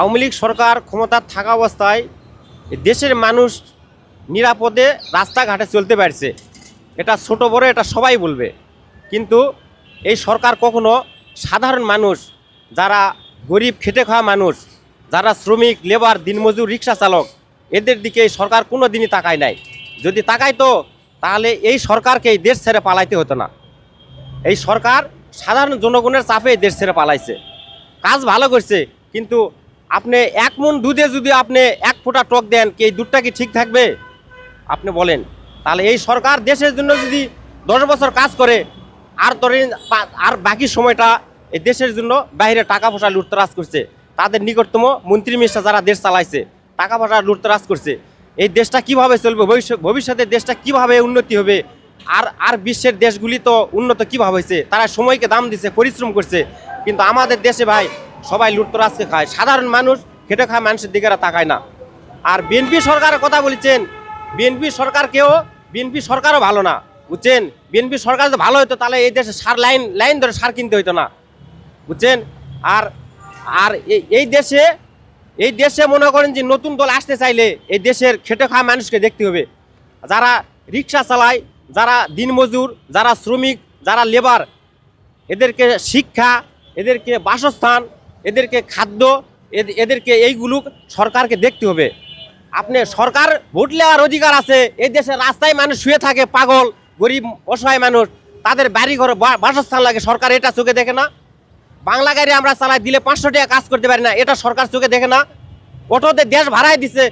আওয়ামী লীগ সরকার ক্ষমতার থাকা অবস্থায় দেশের মানুষ নিরাপদে রাস্তাঘাটে চলতে পারছে। এটা ছোট বড়, এটা সবাই বলবে। কিন্তু এই সরকার কখনো সাধারণ মানুষ, যারা গরিব খেটে খাওয়া মানুষ, যারা শ্রমিক, লেবার, দিনমজুর, রিক্সা চালক, এদের দিকে এই সরকার কোনো দিনই তাকায় নাই। যদি তাকাইতো, তাহলে এই সরকারকে এই দেশ ছেড়ে পালাইতে হতো না। এই সরকার সাধারণ জনগণের চাপে দেশ ছেড়ে পালাইছে। কাজ ভালো করছে, কিন্তু আপনি এক মন দুধে যদি আপনি এক ফোঁটা টক দেন, কি এই দুধটা কি ঠিক থাকবে? আপনি বলেন। তাহলে এই সরকার দেশের জন্য যদি দশ বছর কাজ করে, আর ধরেন আর বাকি সময়টা এই দেশের জন্য বাইরে টাকা পয়সা লুটতরাজ করছে। তাদের নিকটতম মন্ত্রী মিনিস্টার যারা দেশ চালাইছে, টাকা পয়সা লুটতরাজ করছে। এই দেশটা কীভাবে চলবে? ভবিষ্যতে দেশটা কীভাবে উন্নতি হবে? আর আর বিশ্বের দেশগুলি তো উন্নত কীভাবে হয়েছে? তারা সময়কে দাম দিছে, পরিশ্রম করছে। কিন্তু আমাদের দেশে ভাই সবাই লুটতরাজকে খায়। সাধারণ মানুষ খেটে খায় মানুষের দিকে তাকায় না। আর বিএনপি সরকারের কথা বলেছেন, বিএনপি সরকারকেও, বিএনপি সরকারও ভালো না, বুঝছেন? বিএনপি সরকার যদি ভালো হতো তাহলে এই দেশে সার লাইন লাইন ধরে সার কিনতে হতো না, বুঝছেন? আর আর এই দেশে এই দেশে মনে করেন যে নতুন দল আসতে চাইলে এই দেশের খেটে খাওয়া মানুষকে দেখতে হবে। যারা রিক্সা চালায়, যারা দিনমজুর, যারা শ্রমিক, যারা লেবার, এদেরকে শিক্ষা, এদেরকে বাসস্থান এদেরকে খাদ্য, এদ- এদেরকে এইগুলো সরকারকে দেখতে হবে। আপনি সরকার ভোট নেওয়ার অধিকার আছে, এই দেশের রাস্তায় মানুষ শুয়ে থাকে, পাগল, গরিব, অসহায় মানুষ, তাদের বাড়ি ঘর বা- বাসস্থান লাগে, সরকার এটা চোখে দেখে না। বাংলা গাড়ি আমরা চালাই, দিলে পাঁচশো টাকা কাজ করতে পারি না, এটা সরকার চোখে দেখে না। অটোতে দেশ ভাড়ায় দিছে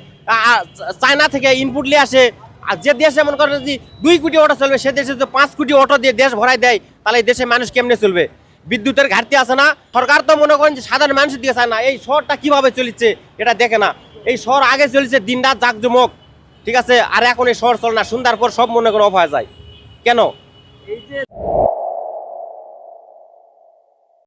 চায়না থেকে ইনপুট নিয়ে আসে, আর যে দেশে মনে করেন যে দুই কোটি অটো চলবে, সে দেশে যদি পাঁচ কোটি অটো দিয়ে দেশ ভরাই দেয়, তাহলে এই দেশে মানুষ কেমনে চলবে? বিদ্যুতের ঘাটতি আছে না? সরকার তো মনে করেন যে সাধারণ মানুষের দিকে চায় না। এই শহরটা কীভাবে চলছে এটা দেখে না। এই শহর আগে চলছে দিন রাত জাকজমক, ঠিক আছে? আর এখন এই শহর চল না। সুন্দর পর সব মনে করে অফ হয়ে যায়। কেন? এই যে